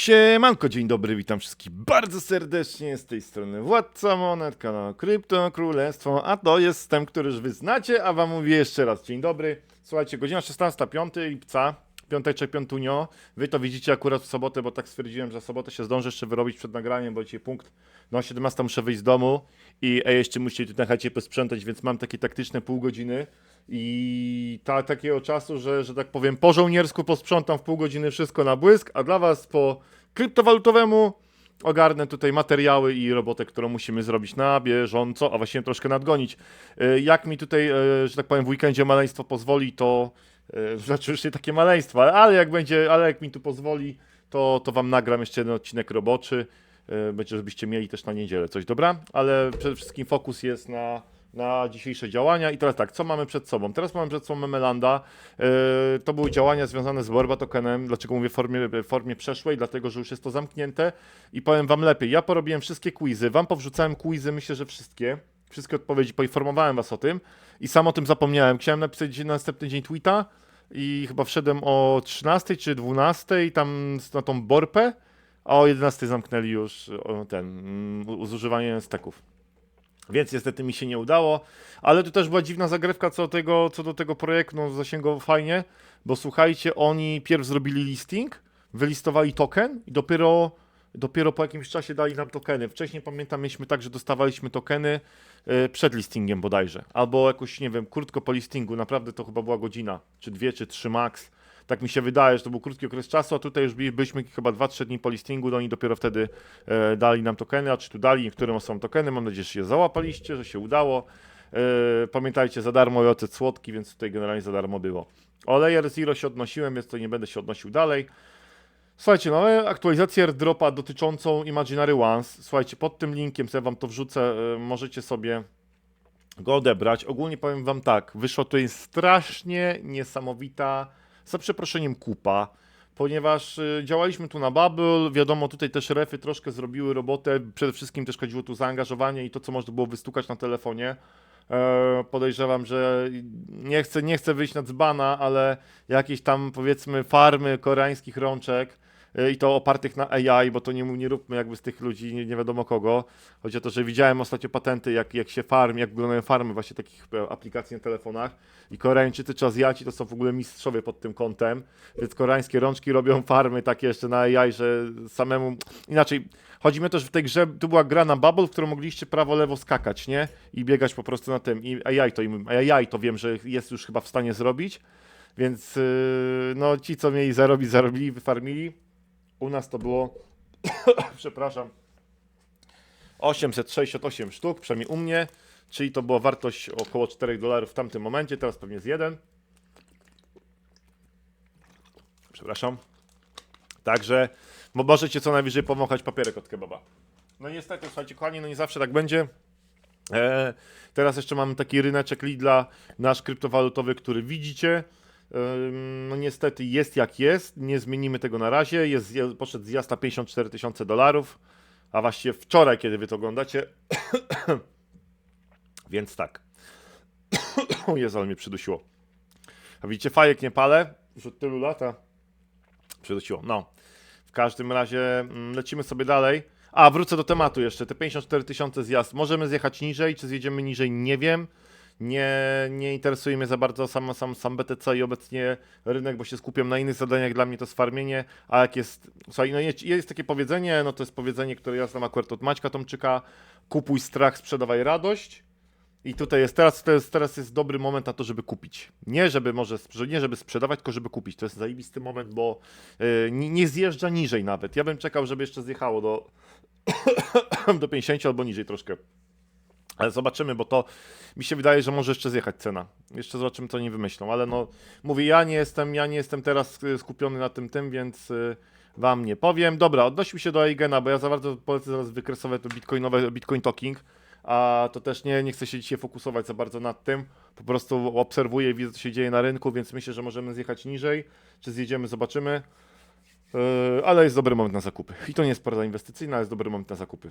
Siemanko, dzień dobry, witam wszystkich bardzo serdecznie z tej strony Władca Monet, kanał Krypto Królestwo, a to jest system, który już wy znacie, a wam mówię jeszcze raz, dzień dobry. Słuchajcie, godzina 16.05 lipca, piąteczek, piątunio, wy to widzicie akurat w sobotę, bo tak stwierdziłem, że w sobotę się zdążę jeszcze wyrobić przed nagraniem, bo dzisiaj punkt, no 17 muszę wyjść z domu i jeszcze musicie tu na chacie posprzątać, więc mam takie taktyczne pół godziny i ta, takiego czasu, że, że tak powiem po żołniersku posprzątam w pół godziny wszystko na błysk, a dla was po kryptowalutowemu ogarnę tutaj materiały i robotę, którą musimy zrobić na bieżąco, a właściwie troszkę nadgonić. E, Jak mi tutaj, e, że tak powiem, w weekendzie maleństwo pozwoli, to e, znaczy już nie takie maleństwo, ale jak będzie, ale jak mi tu pozwoli, to, to wam nagram jeszcze jeden odcinek roboczy. Będzie, żebyście mieli też na niedzielę coś, dobra? Ale przede wszystkim fokus jest na, na dzisiejsze działania. I teraz tak, co mamy przed sobą? Teraz mamy przed sobą Memelanda. E, To były działania związane z Borba Tokenem. Dlaczego mówię w formie, formie przeszłej? Dlatego, że już jest to zamknięte. I powiem wam lepiej, ja porobiłem wszystkie quizy, wam powrzucałem quizy, myślę, że wszystkie. Wszystkie odpowiedzi, poinformowałem was o tym. I sam o tym zapomniałem. Chciałem napisać na następny dzień tweeta i chyba wszedłem o 13 czy 12 tam na tą Borpę, a o 11 zamknęli już o, ten mm, zużywanie steków. Więc niestety mi się nie udało, ale to też była dziwna zagrywka co do tego, co do tego projektu, no zasięgowo fajnie, bo słuchajcie, oni pierw zrobili listing, wylistowali token i dopiero, dopiero po jakimś czasie dali nam tokeny. Wcześniej pamiętam, mieliśmy tak, że dostawaliśmy tokeny e, przed listingiem bodajże, albo jakoś, nie wiem, krótko po listingu, naprawdę to chyba była godzina, czy dwie, czy trzy max. Tak mi się wydaje, że to był krótki okres czasu, a tutaj już byli- byliśmy chyba 2-3 dni po listingu, no oni dopiero wtedy e, dali nam tokeny, a czy tu dali niektórym osobom tokeny, mam nadzieję, że się załapaliście, że się udało. E, pamiętajcie, za darmo i ocet słodki, więc tutaj generalnie za darmo było. O Layer Zero się odnosiłem, więc to nie będę się odnosił dalej. Słuchajcie, mamy aktualizację airdropa dotyczącą Imaginary Ones. Słuchajcie, pod tym linkiem sobie wam to wrzucę, e, możecie sobie go odebrać. Ogólnie powiem wam tak, wyszła tutaj strasznie niesamowita, za przeproszeniem kupa, ponieważ y, działaliśmy tu na Bubble, wiadomo, tutaj też refy troszkę zrobiły robotę, przede wszystkim też chodziło tu zaangażowanie i to, co można było wystukać na telefonie. E, podejrzewam, że nie chcę, nie chcę wyjść na dzbana, ale jakieś tam powiedzmy farmy koreańskich rączek i to opartych na AI, bo to nie, nie róbmy jakby z tych ludzi nie, nie wiadomo kogo. Chodzi o to, że widziałem ostatnio patenty, jak, jak się farm, jak wyglądają farmy właśnie takich e, aplikacji na telefonach i Koreańczycy czy Azjaci to są w ogóle mistrzowie pod tym kątem, więc koreańskie rączki robią farmy takie jeszcze na AI, że samemu, inaczej, chodzi mi o to, że w tej grze, tu była gra na Bubble, w którą mogliście prawo-lewo skakać, nie? I biegać po prostu na tym, i AI to, im, AI to wiem, że jest już chyba w stanie zrobić, więc yy, no ci, co mieli zarobić, zarobili, wyfarmili. U nas to było, przepraszam, 868 sztuk, przynajmniej u mnie, czyli to była wartość około 4 dolarów w tamtym momencie, teraz pewnie jest jeden. Przepraszam. Także mo- możecie co najwyżej powąchać papierek od kebaba. No niestety, słuchajcie, kochani, no nie zawsze tak będzie. E, teraz jeszcze mamy taki ryneczek Lidla, nasz kryptowalutowy, który widzicie. No niestety jest jak jest, nie zmienimy tego na razie. Jest, poszedł zjazd na 54 tysiące dolarów, a właściwie wczoraj, kiedy wy to oglądacie. Więc tak. o Jezu, ale mnie przydusiło. A widzicie, fajek nie palę już od tylu lat, a przydusiło. No. W każdym razie mm, lecimy sobie dalej. A, wrócę do tematu jeszcze. Te 54 tysiące zjazd. Możemy zjechać niżej, czy zjedziemy niżej, nie wiem. Nie, nie interesuje mnie za bardzo sam, sam, sam BTC i obecnie rynek, bo się skupiam na innych zadaniach. Dla mnie to jest farmienie, a jak jest... Słuchaj, no jest, jest takie powiedzenie, no to jest powiedzenie, które ja znam akurat od Maćka Tomczyka. Kupuj strach, sprzedawaj radość. I tutaj jest teraz, jest, teraz jest dobry moment na to, żeby kupić. Nie żeby może nie żeby sprzedawać, tylko żeby kupić. To jest zajebisty moment, bo yy, nie zjeżdża niżej nawet. Ja bym czekał, żeby jeszcze zjechało do, do 50 albo niżej troszkę. Ale zobaczymy, bo to mi się wydaje, że może jeszcze zjechać cena. Jeszcze zobaczymy, co oni wymyślą. Ale no, mówię, ja nie jestem, ja nie jestem teraz y, skupiony na tym tym, więc y, wam nie powiem. Dobra, odnosił się do Eigena, bo ja za bardzo polecę zaraz wykresowe to bitcoinowe, bitcoin talking. A to też nie, nie chcę się dzisiaj fokusować za bardzo nad tym. Po prostu obserwuję i widzę, co się dzieje na rynku, więc myślę, że możemy zjechać niżej. Czy zjedziemy, zobaczymy. Yy, ale jest dobry moment na zakupy. I to nie jest porada inwestycyjna, ale jest dobry moment na zakupy.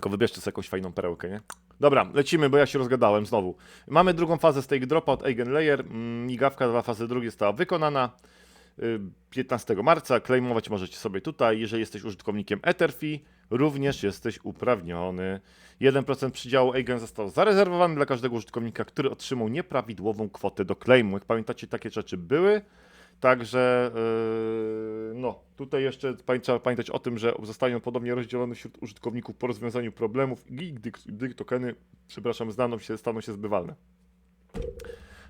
Tylko wybierzcie sobie jakąś fajną perełkę, nie? Dobra, lecimy, bo ja się rozgadałem znowu. Mamy drugą fazę stake dropa od Eigen Layer. Mm, Migawka dla fazy drugiej została wykonana. y, 15 marca. Claimować możecie sobie tutaj. Jeżeli jesteś użytkownikiem Etherfi, również jesteś uprawniony. 1% przydziału Eigen został zarezerwowany dla każdego użytkownika, który otrzymał nieprawidłową kwotę do claimu. Jak pamiętacie, takie rzeczy były. Także yy, no, tutaj jeszcze trzeba pamiętać o tym, że zostanie on podobnie rozdzielony wśród użytkowników po rozwiązaniu problemów i gdy, gdy tokeny, przepraszam, znaną się, staną się zbywalne.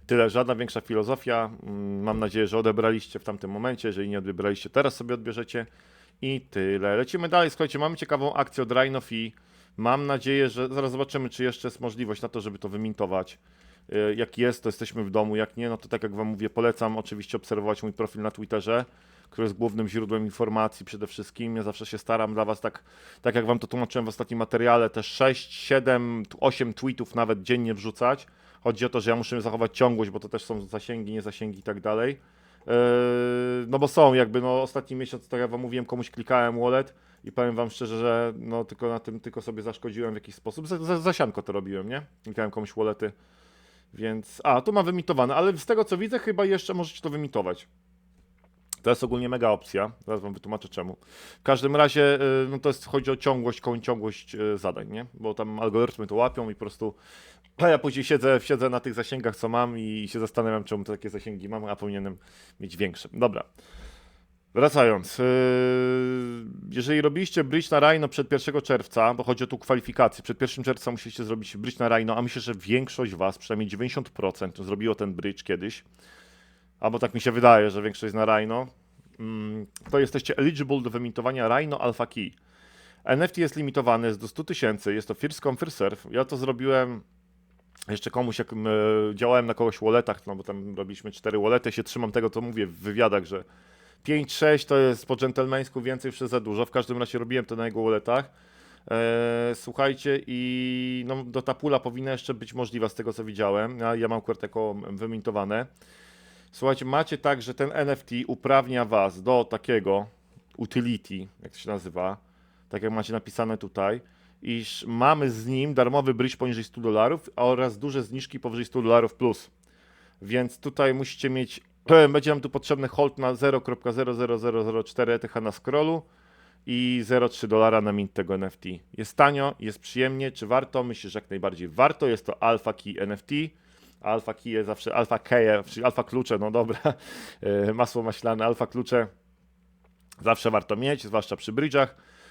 Tyle, żadna większa filozofia. Mm, Mam nadzieję, że odebraliście w tamtym momencie. Jeżeli nie odebraliście, teraz sobie odbierzecie. I tyle. Lecimy dalej. Słuchajcie, mamy ciekawą akcję od Rhino i mam nadzieję, że zaraz zobaczymy, czy jeszcze jest możliwość na to, żeby to wymintować. Y, Jak jest, to jesteśmy w domu. Jak nie, no to tak jak Wam mówię, polecam oczywiście obserwować mój profil na Twitterze, który jest głównym źródłem informacji przede wszystkim. Ja zawsze się staram dla Was, tak, tak jak Wam to tłumaczyłem w ostatnim materiale, też 6, 7, 8 tweetów nawet dziennie wrzucać. Chodzi o to, że ja muszę zachować ciągłość, bo to też są zasięgi, nie zasięgi i tak dalej. Yy, no bo są jakby, no ostatni miesiąc, tak jak wam mówiłem, komuś klikałem wallet i powiem wam szczerze, że no tylko na tym tylko sobie zaszkodziłem w jakiś sposób. Za, za, zasianko to robiłem, nie? Klikałem komuś wallety, więc... A, tu ma wymitowane, ale z tego co widzę, chyba jeszcze możecie to wymitować. To jest ogólnie mega opcja, zaraz wam wytłumaczę czemu. W każdym razie, yy, no to jest, chodzi o ciągłość, ciągłość yy, zadań, nie? Bo tam algorytmy to łapią i po prostu a ja później siedzę, siedzę na tych zasięgach, co mam i się zastanawiam, czemu takie zasięgi mam, a powinienem mieć większe. Dobra. Wracając. Yy, jeżeli robiliście bridge na Rhino przed 1 czerwca, bo chodzi o tu kwalifikację, przed 1 czerwca musieliście zrobić bridge na Rhino, a myślę, że większość was, przynajmniej 90% zrobiło ten bridge kiedyś, albo tak mi się wydaje, że większość na Rhino, mm, to jesteście eligible do wymitowania Rhino Alpha Key. NFT jest limitowany, jest do 100 tysięcy, jest to first come, first serve. Ja to zrobiłem jeszcze komuś, jak e, działałem na kogoś walletach, no bo tam robiliśmy cztery wallety, się trzymam tego, co mówię w wywiadach, że 5-6 to jest po dżentelmeńsku więcej już za dużo. W każdym razie robiłem to na jego walletach. E, słuchajcie, i no, do ta pula powinna jeszcze być możliwa z tego, co widziałem. Ja, ja mam jako wymintowane. Słuchajcie, macie tak, że ten NFT uprawnia was do takiego utility, jak to się nazywa, tak jak macie napisane tutaj, iż mamy z nim darmowy bridge poniżej 100 dolarów oraz duże zniżki powyżej 100 dolarów plus. Więc tutaj musicie mieć, będzie nam tu potrzebny hold na 0.00004 ETH na scrollu i 0,3 dolara na mint tego NFT. Jest tanio, jest przyjemnie, czy warto? Myślę, że jak najbardziej warto. Jest to Alpha Key NFT. Alpha jest zawsze, Alpha Key, czyli Alpha Klucze, no dobra, E, masło maślane, Alpha Klucze zawsze warto mieć, zwłaszcza przy bridge'ach.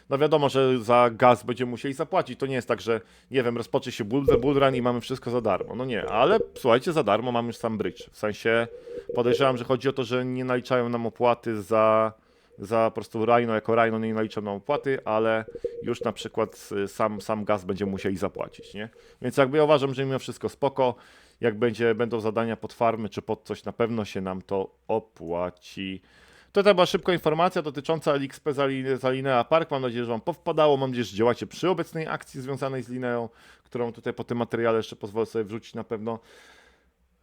No wiadomo, że za gaz będziemy musieli zapłacić. To nie jest tak, że nie wiem, rozpocznie się bull, run i mamy wszystko za darmo. No nie, ale słuchajcie, za darmo mamy już sam bridge. W sensie podejrzewam, że chodzi o to, że nie naliczają nam opłaty za, za po prostu Rhino jako Rhino nie naliczą nam opłaty, ale już na przykład y, sam, sam gaz będziemy musieli zapłacić, nie? Więc jakby ja uważam, że mimo wszystko spoko. Jak będzie, będą zadania pod farmy czy pod coś, na pewno się nam to opłaci. To była szybka informacja dotycząca LXP za, Li- za Linea Park. Mam nadzieję, że Wam powpadało. Mam nadzieję, że działacie przy obecnej akcji związanej z Lineą, którą tutaj po tym materiale jeszcze pozwolę sobie wrzucić na pewno.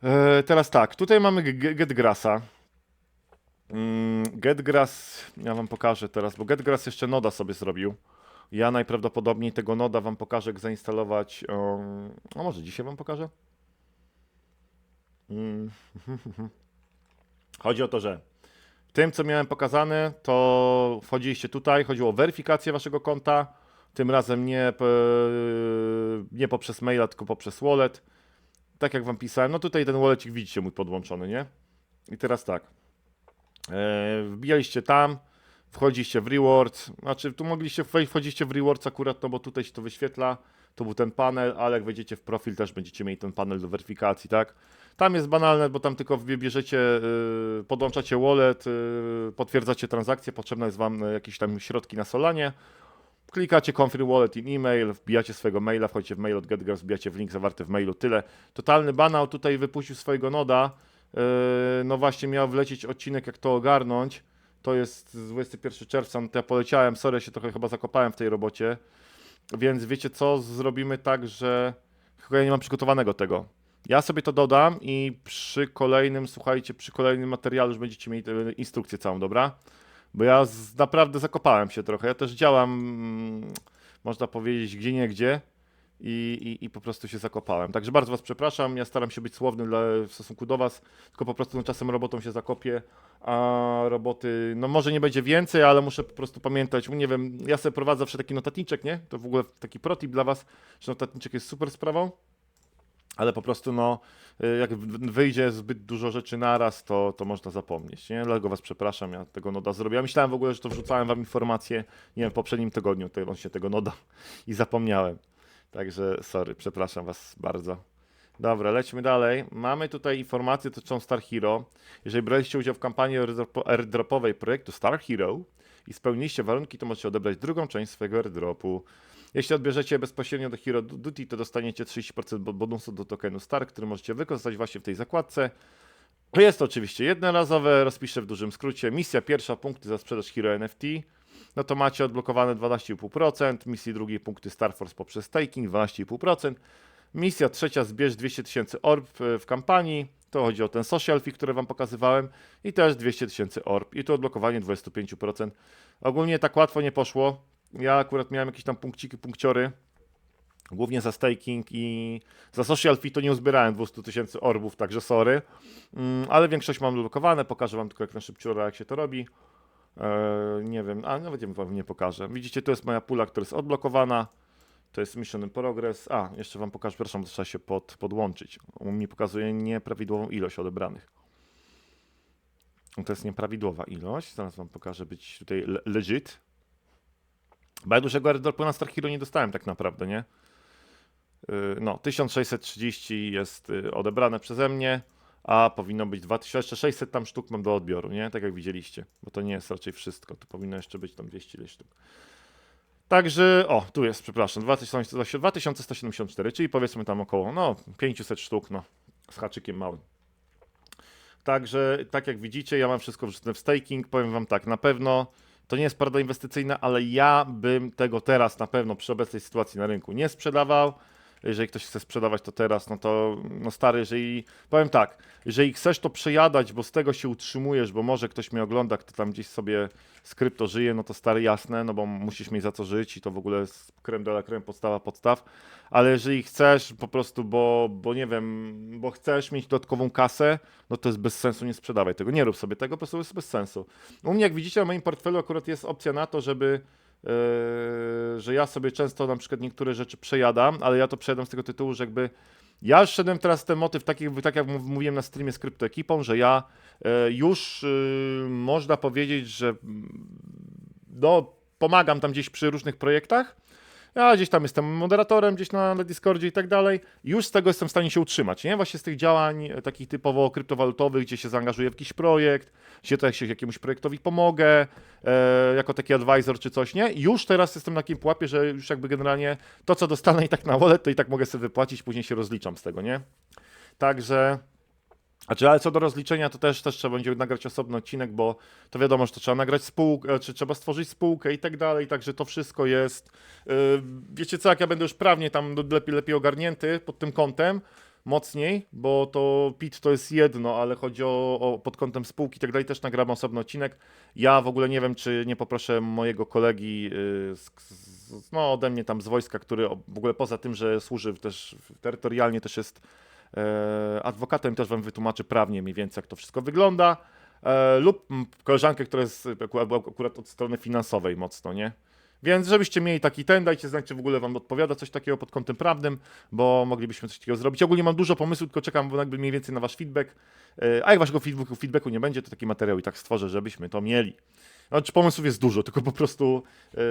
E, teraz tak, tutaj mamy Getgrassa. Mm, Getgrass, ja Wam pokażę teraz, bo Getgrass jeszcze noda sobie zrobił. Ja najprawdopodobniej tego noda Wam pokażę, jak zainstalować. Um, a może dzisiaj Wam pokażę? Mm. Chodzi o to, że tym, co miałem pokazane, to wchodziliście tutaj, chodziło o weryfikację waszego konta. Tym razem nie, p- nie poprzez maila, tylko poprzez wallet. Tak jak wam pisałem, no tutaj ten wallecik widzicie mój podłączony, nie? I teraz tak. E, wbijaliście tam, wchodziliście w rewards, znaczy tu mogliście wejść, wchodzicie w rewards akurat, no bo tutaj się to wyświetla, to był ten panel, ale jak wejdziecie w profil też będziecie mieli ten panel do weryfikacji, tak? Tam jest banalne, bo tam tylko bierzecie, yy, podłączacie wallet, yy, potwierdzacie transakcję, potrzebne jest wam y, jakieś tam środki na Solanie, klikacie confirm wallet in email, wbijacie swojego maila, wchodzicie w mail od GetGrass, wbijacie w link zawarty w mailu, tyle. Totalny banał tutaj wypuścił swojego noda, no właśnie miał wlecieć odcinek jak to ogarnąć, to jest z 21 czerwca, no to ja poleciałem, sorry, się trochę chyba zakopałem w tej robocie, więc wiecie co, zrobimy tak, że chyba ja nie mam przygotowanego tego. Ja sobie to dodam i przy kolejnym, słuchajcie, przy kolejnym materiale już będziecie mieli instrukcję całą, dobra? Bo ja z, naprawdę zakopałem się trochę. Ja też działam, mm, można powiedzieć, gdzie nie gdzie, i, i, i po prostu się zakopałem. Także bardzo was przepraszam, ja staram się być słowny dla, w stosunku do was, tylko po prostu no, czasem robotą się zakopię, a roboty, no może nie będzie więcej, ale muszę po prostu pamiętać, nie wiem, ja sobie prowadzę zawsze taki notatniczek, nie? To w ogóle taki protip dla was, że notatniczek jest super sprawą, ale po prostu no, y, jak wyjdzie zbyt dużo rzeczy naraz, to, to można zapomnieć, nie? Dlatego was przepraszam, ja tego noda zrobiłem. Myślałem w ogóle, że to wrzucałem wam informację, nie wiem, w poprzednim tygodniu, te- on się tego noda i zapomniałem. Także sorry, przepraszam was bardzo. Dobra, lećmy dalej. Mamy tutaj informacje dotyczące Star Hero. Jeżeli braliście udział w kampanii airdropo- airdropowej projektu Star Hero i spełniliście warunki, to możecie odebrać drugą część swojego airdropu. Jeśli odbierzecie bezpośrednio do Hero Duty, to dostaniecie 30% bo- bonusu do tokenu Star, który możecie wykorzystać właśnie w tej zakładce. Jest to oczywiście jednorazowe, rozpiszę w dużym skrócie. Misja pierwsza, punkty za sprzedaż Hero NFT. No to macie odblokowane 12,5%. Misji drugiej punkty Star Force poprzez staking 12,5%. Misja trzecia, zbierz 200 tysięcy orb e, w kampanii. To chodzi o ten social fee, który wam pokazywałem. I też 200 tysięcy orb. I tu odblokowanie 25%. Ogólnie tak łatwo nie poszło. Ja akurat miałem jakieś tam punkciki, punkciory. Głównie za staking i za social fee to nie uzbierałem 200 tysięcy orbów, także sorry. Mm, ale większość mam odblokowane. Pokażę wam tylko jak na szybciora, jak się to robi. Eee, nie wiem, a nawet wam nie pokażę. Widzicie, to jest moja pula, która jest odblokowana. To jest Mission in Progress. A, jeszcze wam pokażę, przepraszam, trzeba się pod, podłączyć. On mi pokazuje nieprawidłową ilość odebranych. To jest nieprawidłowa ilość. Zaraz wam pokażę być tutaj le- legit. Bo ja dużego airdropu na Star Hero nie dostałem tak naprawdę, nie? Yy, No, 1630 jest yy, odebrane przeze mnie, a powinno być 2600 tam sztuk mam do odbioru, nie? Tak jak widzieliście, bo to nie jest raczej wszystko, tu powinno jeszcze być tam 200 ileś sztuk. Także, o, tu jest, przepraszam, 2100 2174, czyli powiedzmy tam około, no, 500 sztuk, no, z haczykiem małym. Także, tak jak widzicie, ja mam wszystko wrzucone w staking, powiem wam tak, na pewno to nie jest porada inwestycyjna, ale ja bym tego teraz na pewno przy obecnej sytuacji na rynku nie sprzedawał. Jeżeli ktoś chce sprzedawać to teraz, no to no stary, jeżeli powiem tak, jeżeli chcesz to przejadać, bo z tego się utrzymujesz, bo może ktoś mnie ogląda, kto tam gdzieś sobie z krypto żyje, no to stary jasne, no bo musisz mieć za co żyć i to w ogóle jest krem de la podstawa podstaw. Ale jeżeli chcesz po prostu, bo, bo nie wiem, bo chcesz mieć dodatkową kasę, no to jest bez sensu, nie sprzedawaj tego, nie rób sobie tego, po prostu jest bez sensu. U mnie, jak widzicie, na moim portfelu akurat jest opcja na to, żeby że ja sobie często na przykład niektóre rzeczy przejadam, ale ja to przejadam z tego tytułu, że jakby ja szedłem teraz ten motyw, tak jak, tak jak mów- mówiłem na streamie z kryptoekipą, że ja e, już y, można powiedzieć, że mm, no, pomagam tam gdzieś przy różnych projektach. Ja gdzieś tam jestem moderatorem, gdzieś na, Discordzie i tak dalej. Już z tego jestem w stanie się utrzymać, nie? Właśnie z tych działań e, takich typowo kryptowalutowych, gdzie się zaangażuję w jakiś projekt, gdzie to jak się jakiemuś projektowi pomogę, e, jako taki advisor czy coś, nie? Już teraz jestem na takim pułapie, że już jakby generalnie to, co dostanę i tak na wallet, to i tak mogę sobie wypłacić, później się rozliczam z tego, nie? Także... Znaczy, ale co do rozliczenia, to też, też trzeba będzie nagrać osobny odcinek, bo to wiadomo, że to trzeba nagrać spółkę, czy trzeba stworzyć spółkę i tak dalej, także to wszystko jest, yy, wiecie co, jak ja będę już prawnie tam lepiej, lepiej ogarnięty pod tym kątem, mocniej, bo to PIT to jest jedno, ale chodzi o, o pod kątem spółki i tak dalej, też nagram osobny odcinek. Ja w ogóle nie wiem, czy nie poproszę mojego kolegi yy, z, z, no, ode mnie tam z wojska, który w ogóle poza tym, że służy też terytorialnie też jest e, adwokatem, też wam wytłumaczy prawnie mniej więcej, jak to wszystko wygląda. E, lub koleżankę, która jest akurat, akurat od strony finansowej mocno, nie? Więc żebyście mieli taki ten, dajcie znać, czy w ogóle wam odpowiada coś takiego pod kątem prawnym, bo moglibyśmy coś takiego zrobić. Ogólnie mam dużo pomysłów, tylko czekam jakby mniej więcej na wasz feedback. E, A jak waszego feedbacku, feedbacku nie będzie, to taki materiał i tak stworzę, żebyśmy to mieli. Znaczy pomysłów jest dużo, tylko po prostu yy,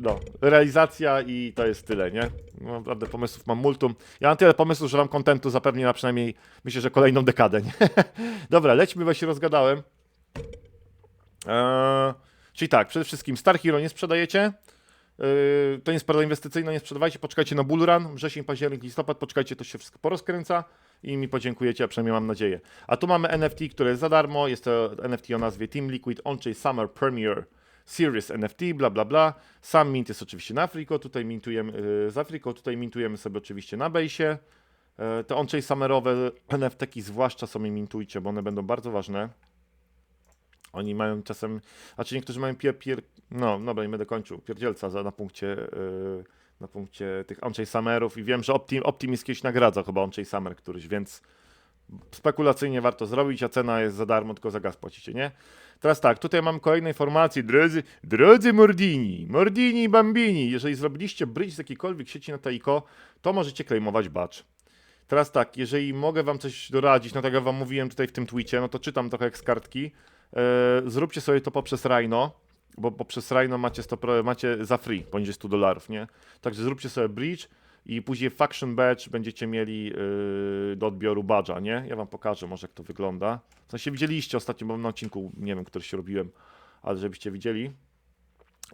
no, realizacja i to jest tyle, nie? No, naprawdę pomysłów mam multum. Ja mam tyle pomysłów, że wam kontentu zapewnię na przynajmniej, myślę, że kolejną dekadę, nie? Dobra, lećmy, bo się rozgadałem. Eee, czyli tak, przede wszystkim Star Hero nie sprzedajecie. Yy, to nie jest porada inwestycyjna, nie sprzedawajcie, poczekajcie na bull run, wrzesień, październik, listopad, poczekajcie, to się wszystko porozkręca i mi podziękujecie, a przynajmniej mam nadzieję. A tu mamy NFT, które jest za darmo, jest to NFT o nazwie Team Liquid On-Chain Summer Premier Series NFT, bla bla bla. Sam mint jest oczywiście na Afriko, tutaj mintujemy yy, z Afriko, tutaj mintujemy sobie oczywiście na Bejsie. Yy, te on-chain summerowe NFT-ki zwłaszcza sobie mintujcie, bo one będą bardzo ważne. Oni mają czasem, znaczy niektórzy mają pier, pier no dobra, nie będę kończył, pierdzielca za, na punkcie yy, na punkcie tych on Summerów i wiem, że Optim, kiedyś nagradza chyba on Summer któryś, więc spekulacyjnie warto zrobić, a cena jest za darmo, tylko za gaz płacicie, nie? Teraz tak, tutaj mam kolejne informacje, drodzy, drodzy Mordini, Mordini Bambini, jeżeli zrobiliście bridge z jakiejkolwiek sieci na Taiko, to możecie claimować badge. Teraz tak, jeżeli mogę wam coś doradzić, no tak jak wam mówiłem tutaj w tym tweetie, no to czytam trochę jak z kartki, zróbcie sobie to poprzez Rhino, bo poprzez Rhino macie, 100, pro- macie za free, poniżej 100 dolarów, nie? Także zróbcie sobie bridge i później Faction Badge będziecie mieli yy, do odbioru badża, nie? Ja wam pokażę może jak to wygląda. W sensie widzieliście ostatnio, bo na odcinku, nie wiem, który się robiłem, ale żebyście widzieli.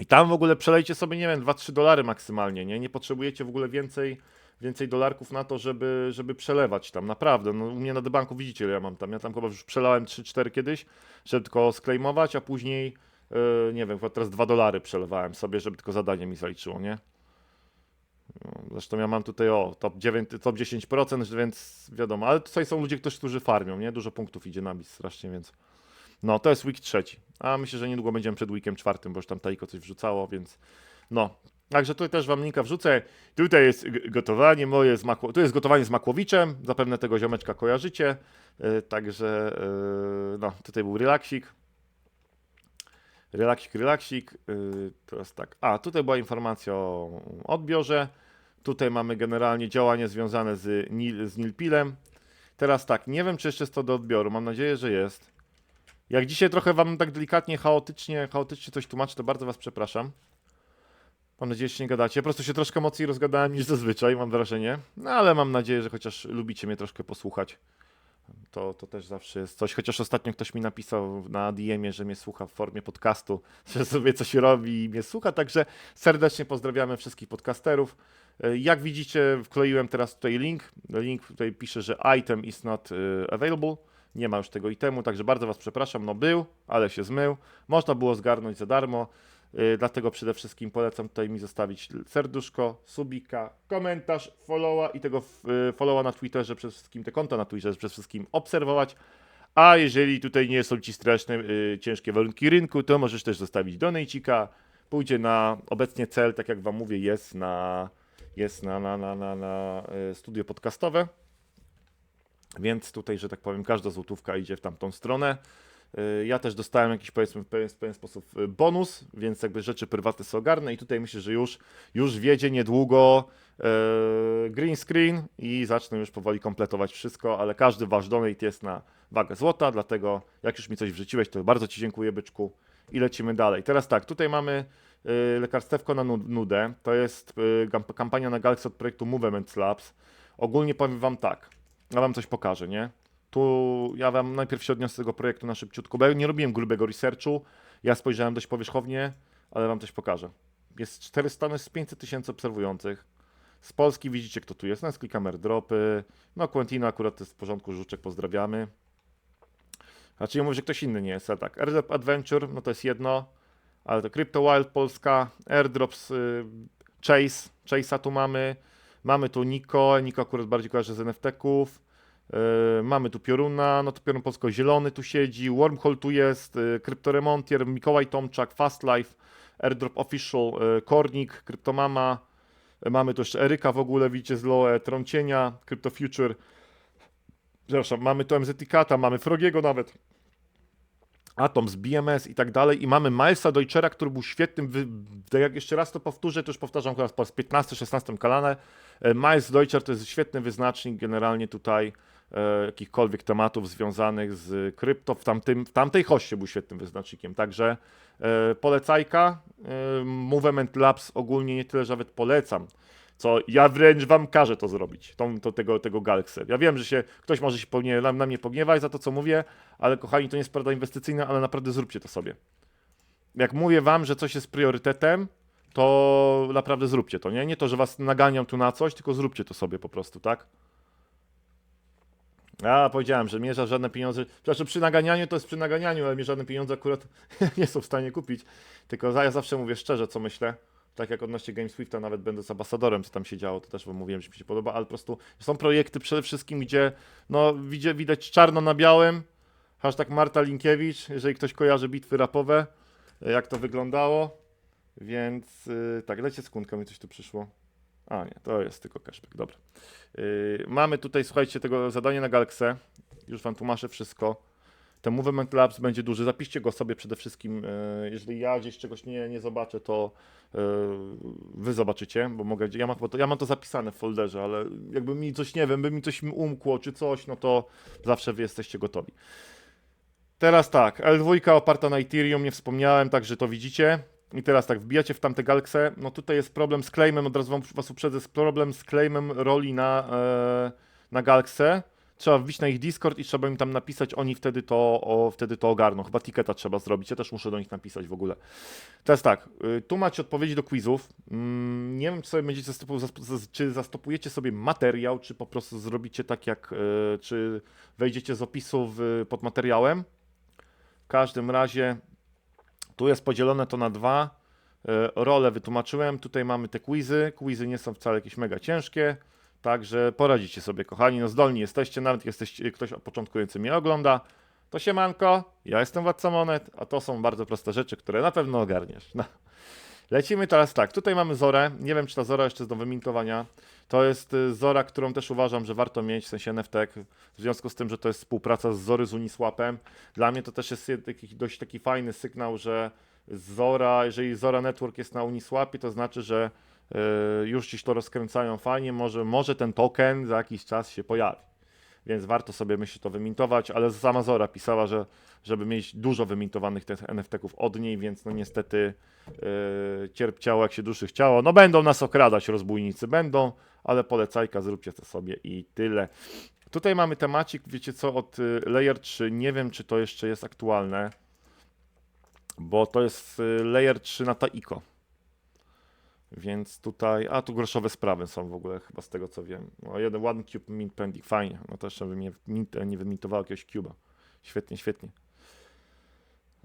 I tam w ogóle przelejcie sobie, nie wiem, 2-3 dolary maksymalnie, nie? Nie potrzebujecie w ogóle więcej, więcej dolarków na to, żeby, żeby przelewać tam, naprawdę. No, u mnie na debanku widzicie, ja mam tam. Ja tam chyba już przelałem 3-4 kiedyś, żeby tylko sklejmować, a później, yy, nie wiem, chyba teraz 2 dolary przelewałem sobie, żeby tylko zadanie mi zaliczyło, nie? No, Zresztą ja mam tutaj o top, 9, top 10%, więc wiadomo, ale tutaj są ludzie, którzy, którzy farmią, nie? Dużo punktów idzie na bis strasznie, więc. No, to jest week trzeci. A myślę, że niedługo będziemy przed weekiem czwartym, bo już tam Taiko coś wrzucało, więc. No. Także tutaj też wam linka wrzucę. Tutaj jest gotowanie moje z Makło... Tu jest gotowanie z Makłowiczem. Zapewne tego ziomeczka kojarzycie. Yy, także yy, no, tutaj był relaksik. Relaksik, relaksik. Yy, teraz tak. A, tutaj była informacja o odbiorze. Tutaj mamy generalnie działanie związane z, Nil, z Nilpilem. Teraz tak, nie wiem czy jeszcze jest to do odbioru, mam nadzieję, że jest. Jak dzisiaj trochę wam tak delikatnie, chaotycznie, chaotycznie coś tłumaczę, to bardzo was przepraszam. Mam nadzieję, że się nie gadacie. Po prostu się troszkę mocniej rozgadałem niż zazwyczaj, mam wrażenie. No ale mam nadzieję, że chociaż lubicie mnie troszkę posłuchać. To, to też zawsze jest coś. Chociaż ostatnio ktoś mi napisał na DM-ie, że mnie słucha w formie podcastu, że sobie coś robi i mnie słucha. Także serdecznie pozdrawiamy wszystkich podcasterów. E, Jak widzicie, wkleiłem teraz tutaj link. Link tutaj pisze, że item is not e, available. Nie ma już tego itemu, także bardzo Was przepraszam. No był, ale się zmył. Można było zgarnąć za darmo. E, Dlatego przede wszystkim polecam tutaj mi zostawić serduszko, subika, komentarz, followa i tego e, followa na Twitterze, przede wszystkim te konta na Twitterze, przede wszystkim obserwować. A jeżeli tutaj nie są Ci straszne, e, ciężkie warunki rynku, to możesz też zostawić donejcika. Pójdzie na obecnie cel, tak jak Wam mówię, jest na jest na, na, na, na, na studio podcastowe. Więc tutaj, że tak powiem, każda złotówka idzie w tamtą stronę. E, Ja też dostałem jakiś, powiedzmy, w pewien, w pewien sposób e, bonus, więc jakby rzeczy prywatne sobie ogarnę i tutaj myślę, że już, już wiedzie niedługo e, green screen i zacznę już powoli kompletować wszystko, ale każdy wasz donate jest na wagę złota, dlatego jak już mi coś wrzuciłeś, to bardzo Ci dziękuję, byczku. I lecimy dalej. Teraz tak, tutaj mamy y, lekarstewko na nu- nudę. To jest y, kampania na Galaxy od projektu Movement Labs. Ogólnie powiem wam tak, ja wam coś pokażę, nie? Tu ja wam najpierw się odniosę do tego projektu na szybciutko, bo ja nie robiłem grubego researchu. Ja spojrzałem dość powierzchownie, ale wam coś pokażę. Jest 400, no jest 500 tysięcy obserwujących. Z Polski widzicie, kto tu jest. No, klikam airdropy. No, Quentino akurat jest w porządku, Żuczek, pozdrawiamy. Znaczy, ja mówię, że ktoś inny nie jest, tak. Airdrop Adventure, no to jest jedno, ale to Crypto Wild Polska, Airdrops y, Chase, Chase'a tu mamy, mamy tu Niko, Niko akurat bardziej kojarzy z NFT-ków, mamy tu Pioruna, no to Piorun Polsko-Zielony tu siedzi, Wormhole tu jest, y, Crypto Remontier, Mikołaj Tomczak, Fast Life, Airdrop Official, y, Kornik, Kryptomama, mamy tu jeszcze Eryka w ogóle, widzicie z Loe, Trącienia, Crypto Future, przepraszam, mamy tu MZTikata, mamy Frogiego nawet, Atom z BMS i tak dalej. I mamy Milesa Deutschera, który był świetnym. Wy... Jak jeszcze raz to powtórzę, to już powtarzam chyba po raz 15-16 kanale. E, Miles Deutscher to jest świetny wyznacznik generalnie tutaj e, jakichkolwiek tematów związanych z krypto. W, tamtym, w tamtej hoście był świetnym wyznacznikiem. Także e, polecajka. E, Movement Labs ogólnie nie tyle, że nawet polecam. Co ja wręcz wam każę to zrobić, tą, to, tego, tego Galaxy. Ja wiem, że się ktoś może się na, na mnie pogniewać za to, co mówię, ale kochani, to nie jest prawda inwestycyjna, ale naprawdę zróbcie to sobie. Jak mówię wam, że coś jest priorytetem, to naprawdę zróbcie to, nie? Nie to, że was naganiam tu na coś, tylko zróbcie to sobie po prostu, tak? Ja powiedziałem, że mierza żadne pieniądze. Znaczy przy naganianiu to jest przy naganianiu, ale mnie żadne pieniądze akurat nie są w stanie kupić. Tylko ja zawsze mówię szczerze, co myślę. Tak jak odnośnie Game Swifta, nawet będąc ambasadorem, co tam się działo, to też wam mówiłem, że mi się podoba, ale po prostu są projekty przede wszystkim, gdzie no, widzie, widać czarno na białym. Hashtag Marta Linkiewicz, jeżeli ktoś kojarzy bitwy rapowe, jak to wyglądało. Więc yy, tak, dajcie sekundkę, mi coś tu przyszło. A nie, to jest tylko cashback, dobra. Yy, mamy tutaj, słuchajcie, tego zadanie na Galaxę. Już wam tłumaczę wszystko. Ten Movement Labs będzie duży. Zapiszcie go sobie przede wszystkim. Yy, jeżeli ja gdzieś czegoś nie, nie zobaczę, to yy, wy zobaczycie, bo mogę. Ja mam, to, ja mam to zapisane w folderze, ale jakby mi coś nie wiem, by mi coś umkło czy coś, no to zawsze wy jesteście gotowi. Teraz tak, L2 oparta na Ethereum, nie wspomniałem, także to widzicie. I teraz tak, wbijacie w tamte Galaxy, no tutaj jest problem z claimem, od razu wam, was uprzedzę, jest problem z claimem roli na, e, na Galaxy. Trzeba wbić na ich Discord i trzeba im tam napisać, oni wtedy to, o, wtedy to ogarną. Chyba ticketa trzeba zrobić, ja też muszę do nich napisać w ogóle. Teraz tak, y, tu macie odpowiedzi do quizów. Mm, nie wiem, czy sobie będziecie zastopu, zas- zas- czy zastopujecie sobie materiał, czy po prostu zrobicie tak jak, y, czy wejdziecie z opisu w, pod materiałem. W każdym razie tu jest podzielone to na dwa. E, Role wytłumaczyłem. Tutaj mamy te quizy. Quizy nie są wcale jakieś mega ciężkie. Także poradzicie sobie, kochani. No zdolni jesteście, nawet jesteście, ktoś początkujący mnie ogląda. To siemanko, ja jestem Władca Monet, a to są bardzo proste rzeczy, które na pewno ogarniesz. No. Lecimy teraz tak. Tutaj mamy Zorę. Nie wiem, czy ta Zora jeszcze jest do wymintowania. To jest y, Zora, którą też uważam, że warto mieć, w sensie NFT, w związku z tym, że to jest współpraca z Zory z Uniswapem. Dla mnie to też jest taki, dość taki fajny sygnał, że Zora, jeżeli Zora Network jest na Uniswapie, to znaczy, że y, już gdzieś to rozkręcają fajnie, może, może ten token za jakiś czas się pojawi. Więc warto sobie myślę to wymintować, ale sama Zora pisała, że żeby mieć dużo wymintowanych tych NFT-ków od niej, więc no niestety yy, jak się duszy chciało. No będą nas okradać rozbójnicy, będą, ale polecajka, zróbcie to sobie i tyle. Tutaj mamy temacik, wiecie co, od y, Layer 3, nie wiem czy to jeszcze jest aktualne, bo to jest y, Layer 3 na Taiko. Więc tutaj, a tu groszowe sprawy są w ogóle, chyba z tego co wiem. O, jeden One Cube Mint Pending, fajnie. No to jeszcze by mnie mint, nie wymintowało jakiegoś cuba. Świetnie, świetnie.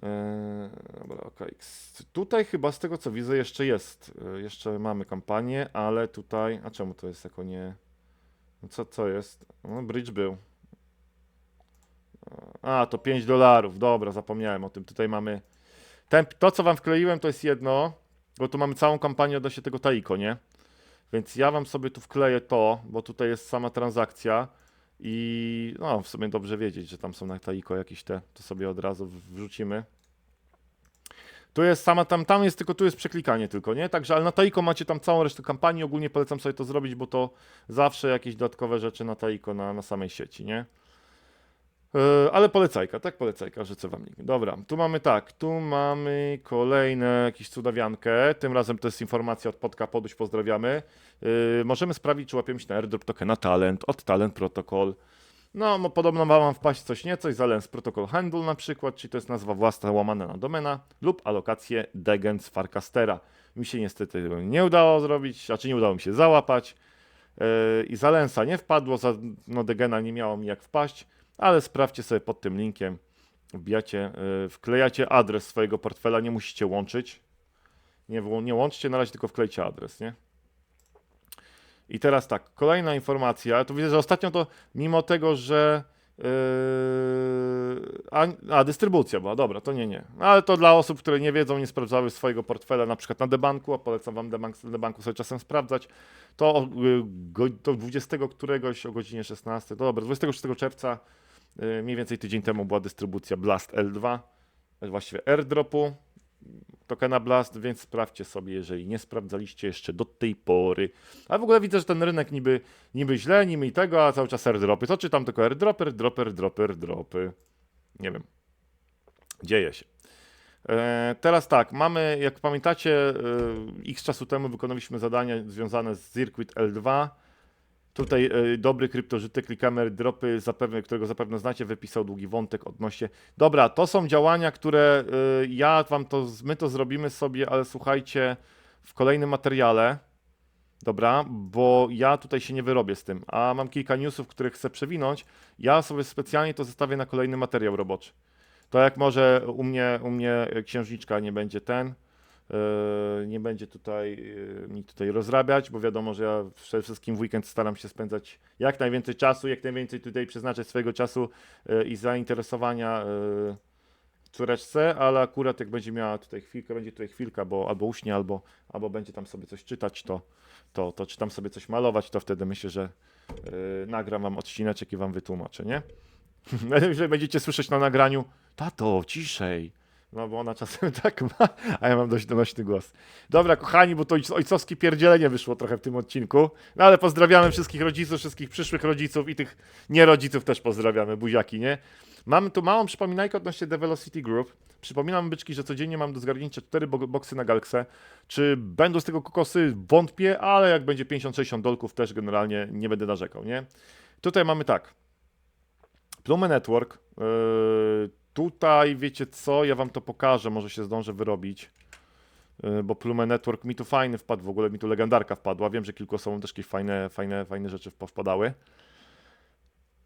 Eee, dobra. X. Tutaj chyba z tego co widzę jeszcze jest. e, Jeszcze mamy kampanię, ale tutaj. A czemu to jest jako nie. No Co, co jest? No, bridge był. A, to 5 dolarów. Dobra, zapomniałem o tym. Tutaj mamy. To, co wam wkleiłem, to jest jedno, bo tu mamy całą kampanię odnośnie tego Taiko, nie? Więc ja wam sobie tu wkleję to, bo tutaj jest sama transakcja i no, w sumie dobrze wiedzieć, że tam są na Taiko jakieś te, to sobie od razu wrzucimy. Tu jest sama, tam, tam jest tylko, tu jest przeklikanie tylko, nie? Także, ale na Taiko macie tam całą resztę kampanii, ogólnie polecam sobie to zrobić, bo to zawsze jakieś dodatkowe rzeczy na Taiko, na, na samej sieci, nie? Yy, ale polecajka, tak polecajka, rzucę wam link. Dobra, tu mamy tak, tu mamy kolejne jakieś cudawiankę, tym razem to jest informacja od Podka Poduś, pozdrawiamy. Yy, możemy sprawdzić, czy łapiemy się na airdrop tokena Talent, od Talent Protocol. No, no podobno ma wam wpaść coś niecoś, z Lens Protocol Handle na przykład, czyli to jest nazwa własna łamana na domena, lub alokację Degen z Farcastera. Mi się niestety nie udało zrobić, a czy nie udało mi się załapać. Yy, I za Lensa nie wpadło, za no, Degena nie miało mi jak wpaść, ale sprawdźcie sobie pod tym linkiem, wbijacie, yy, wklejacie adres swojego portfela, nie musicie łączyć. Nie, nie łączcie na razie, tylko wklejcie adres, nie? I teraz tak, kolejna informacja. Tu widzę, że ostatnio to mimo tego, że. Yy, a, a, dystrybucja była, dobra, to nie, nie. Ale to dla osób, które nie wiedzą, nie sprawdzały swojego portfela, na przykład na Debanku, a polecam wam Debank, Debanku sobie czasem sprawdzać, to, yy, go, to 20 któregoś o godzinie 16, to dobra, 26 czerwca, mniej więcej tydzień temu była dystrybucja Blast L2, właściwie airdropu tokena Blast, więc sprawdźcie sobie, jeżeli nie sprawdzaliście jeszcze do tej pory. A w ogóle widzę, że ten rynek niby, niby źle, niby i tego, a cały czas airdropy. To czytam tylko airdropy, airdropy, airdropy, airdropy. Nie wiem. Dzieje się. E, teraz tak, mamy, jak pamiętacie, e, x czasu temu wykonaliśmy zadania związane z Circuit L2. Tutaj e, dobry kryptożytek, klikamy airdropy, zapewne, którego zapewne znacie, wypisał długi wątek odnośnie. Dobra, to są działania, które e, ja wam to, my to zrobimy sobie, ale słuchajcie, w kolejnym materiale. Dobra, bo ja tutaj się nie wyrobię z tym, a mam kilka newsów, które chcę przewinąć. Ja sobie specjalnie to zostawię na kolejny materiał roboczy. To jak może u mnie, u mnie księżniczka nie będzie ten, nie będzie tutaj yy, mi tutaj rozrabiać, bo wiadomo, że ja przede wszystkim w weekend staram się spędzać jak najwięcej czasu, jak najwięcej tutaj przeznaczać swojego czasu yy, i zainteresowania córeczce, ale akurat jak będzie miała tutaj chwilkę, będzie tutaj chwilka, bo albo uśnie, albo, albo będzie tam sobie coś czytać, to, to, to czy tam sobie coś malować, to wtedy myślę, że yy, nagram wam odcineczek i wam wytłumaczę, nie? Jeżeli będziecie słyszeć na nagraniu, tato, ciszej. No bo ona czasem tak ma, a ja mam dość donośny głos. Dobra, kochani, bo to ojc- ojcowskie pierdzielenie wyszło trochę w tym odcinku. No ale pozdrawiamy wszystkich rodziców, wszystkich przyszłych rodziców i tych nierodziców też pozdrawiamy, buziaki, nie? Mamy tu małą przypominajkę odnośnie The Velocity Group. Przypominam byczki, że codziennie mam do zgarnięcia cztery bo- boksy na Galaxę. Czy będą z tego kokosy? Wątpię, ale jak będzie 50-60 dolków też generalnie nie będę narzekał, nie? Tutaj mamy tak. Plume Network. Yy, tutaj wiecie co, ja wam to pokażę, może się zdążę wyrobić. Yy, bo Plume Network mi tu fajny wpadł, w ogóle mi tu legendarka wpadła. Wiem, że kilku osobom też jakieś fajne, fajne, fajne rzeczy wpadały.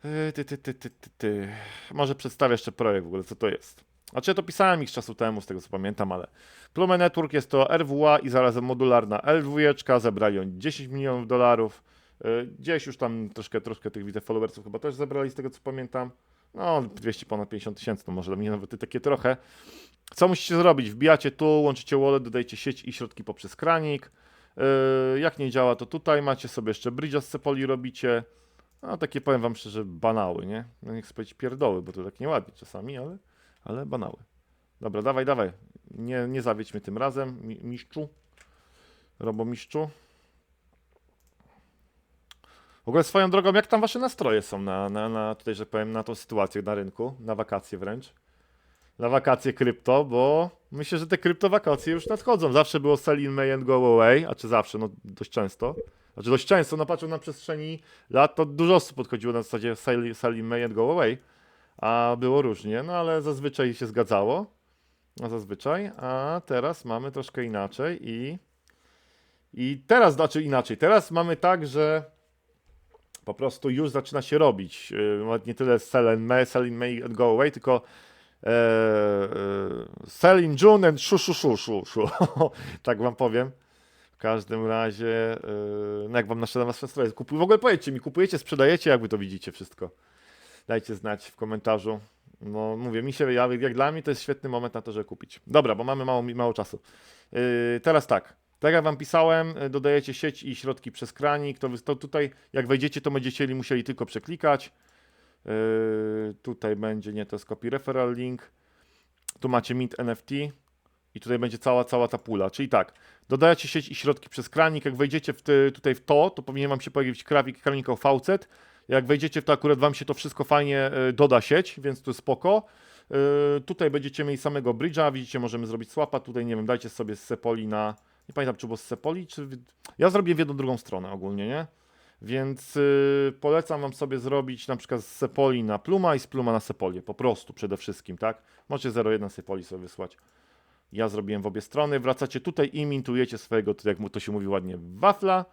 Yy, ty, ty, ty, ty, ty, ty. Może przedstawię jeszcze projekt w ogóle, co to jest. Znaczy ja to pisałem ich czasu temu, z tego co pamiętam, ale Plume Network jest to RWA i zarazem modularna L2, zebrali oni 10 milionów dolarów. Yy, Gdzieś już tam troszkę, troszkę tych widzę followersów chyba też zebrali, z tego co pamiętam. No, 200 ponad 50 tysięcy, to może dla mnie nawet takie trochę. Co musicie zrobić? Wbijacie tu, łączycie wallet, dodajecie sieć i środki poprzez kranik. Yy, jak nie działa, to tutaj macie sobie jeszcze bridge'a z Cepoli robicie. No, takie powiem wam szczerze, banały, nie? No nie chcę powiedzieć pierdoły, bo to tak nieładnie czasami, ale, ale banały. Dobra, dawaj, dawaj. Nie, nie zawiedź mnie tym razem, mi, mistrzu. Robomistrzu. W ogóle swoją drogą, jak tam wasze nastroje są na, na, na tutaj, że powiem, na tą sytuację na rynku, na wakacje wręcz? Na wakacje krypto, bo myślę, że te kryptowakacje już nadchodzą. Zawsze było sell in May and go away, a czy zawsze, no dość często. Znaczy dość często, no patrząc na przestrzeni lat, to dużo osób podchodziło na zasadzie sell, sell in May and go away, a było różnie, no ale zazwyczaj się zgadzało. No zazwyczaj, a teraz mamy troszkę inaczej i i teraz, znaczy inaczej, teraz mamy tak, że po prostu już zaczyna się robić. Yy, Nie tyle sell in May, sell in May and go away, tylko e, e, sell in June and shu, shu, shu, shu, shu. tak wam powiem. W każdym razie, e, no jak wam nasze was stroje, kupuj, w ogóle powiedzcie mi, kupujecie, sprzedajecie, jak wy to widzicie wszystko. Dajcie znać w komentarzu. No mówię, mi się, ja, jak dla mnie to jest świetny moment na to, żeby kupić. Dobra, bo mamy mało, mało czasu. Yy, teraz tak. Tak jak wam pisałem, y, dodajecie sieć i środki przez kranik. To, to tutaj, jak wejdziecie, to będziecie musieli tylko przeklikać. Yy, tutaj będzie, nie, to jest copy referral link. Tu macie mint NFT i tutaj będzie cała, cała ta pula. Czyli tak, dodajecie sieć i środki przez kranik. Jak wejdziecie w ty, tutaj w to, to powinien wam się pojawić krawik, kranik o faucet. Jak wejdziecie w to, akurat wam się to wszystko fajnie y, doda sieć, więc to jest spoko. Yy, tutaj będziecie mieli samego bridge'a, widzicie, możemy zrobić swapa. Tutaj, nie wiem, dajcie sobie z Sepoli na... Nie pamiętam, czy było z Sepoli, czy... Ja zrobię w jedną, drugą stronę ogólnie, nie? Więc yy, polecam wam sobie zrobić na przykład z Sepoli na Pluma i z Pluma na Sepolię, po prostu przede wszystkim, tak? Możecie 0,1 Sepoli sobie wysłać. Ja zrobiłem w obie strony. Wracacie tutaj i mintujecie swojego, jak mu to się mówi ładnie, wafla.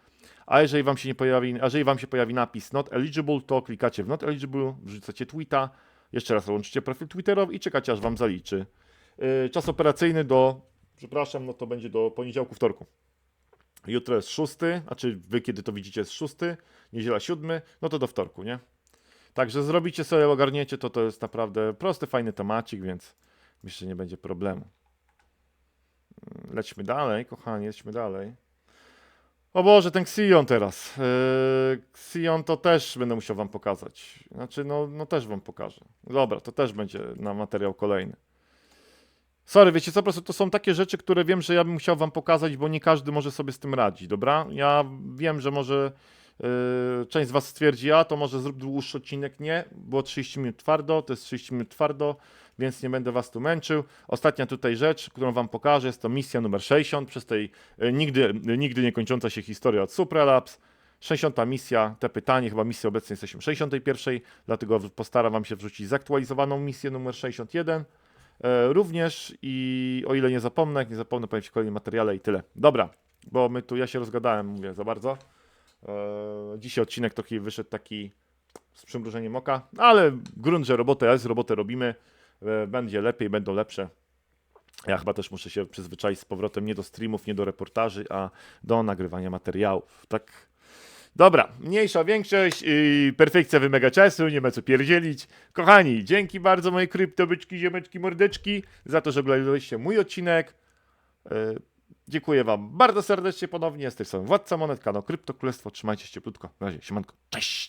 A jeżeli wam się nie pojawi, a jeżeli wam się pojawi napis not eligible, to klikacie w not eligible, wrzucacie tweeta, jeszcze raz łączycie profil twitterowy i czekacie aż wam zaliczy. Yy, czas operacyjny do, przepraszam, no to będzie do poniedziałku, wtorku. Jutro jest szósty, a czy wy kiedy to widzicie jest szósty, niedziela siódmy, no to do wtorku, nie? Także zrobicie sobie, ogarniecie to, to jest naprawdę prosty, fajny temacik, więc myślę, że nie będzie problemu. Mm, Lećmy dalej, kochani, lećmy dalej. O Boże, ten Xion teraz. Yy, Xion to też będę musiał wam pokazać. Znaczy, no, no też wam pokażę. Dobra, to też będzie na materiał kolejny. Sorry, wiecie co, po prostu to są takie rzeczy, które wiem, że ja bym musiał wam pokazać, bo nie każdy może sobie z tym radzić, dobra? Ja wiem, że może yy, część z was stwierdzi, a to może zrób dłuższy odcinek. Nie, było 30 minut twardo, to jest 30 minut twardo, więc nie będę was tu męczył. Ostatnia tutaj rzecz, którą wam pokażę, jest to misja numer 60, przez tej yy, nigdy, nigdy nie kończąca się historia od Supralabs. 60 misja, te pytanie, chyba misja obecnie jesteśmy w 61, dlatego postaram wam się wrzucić zaktualizowaną misję numer 61. E, również i o ile nie zapomnę, nie zapomnę, powiem Ci w kolejnym materiale i tyle. Dobra, bo my tu, ja się rozgadałem, mówię za bardzo. E, dzisiaj odcinek taki wyszedł taki z przymrużeniem oka, ale grunt, że robotę jest, robotę robimy, e, będzie lepiej, będą lepsze. Ja chyba też muszę się przyzwyczaić z powrotem nie do streamów, nie do reportaży, a do nagrywania materiałów. Tak, Dobra, mniejsza większość, yy, perfekcja wymaga czasu, nie ma co pierdzielić. Kochani, dzięki bardzo moje kryptobyczki, ziomeczki, mordeczki za to, że oglądaliście mój odcinek. Yy, dziękuję wam bardzo serdecznie ponownie, z tej strony Władca Monet, kanał Krypto Królestwo, trzymajcie się cieplutko, na razie, siemanko, cześć!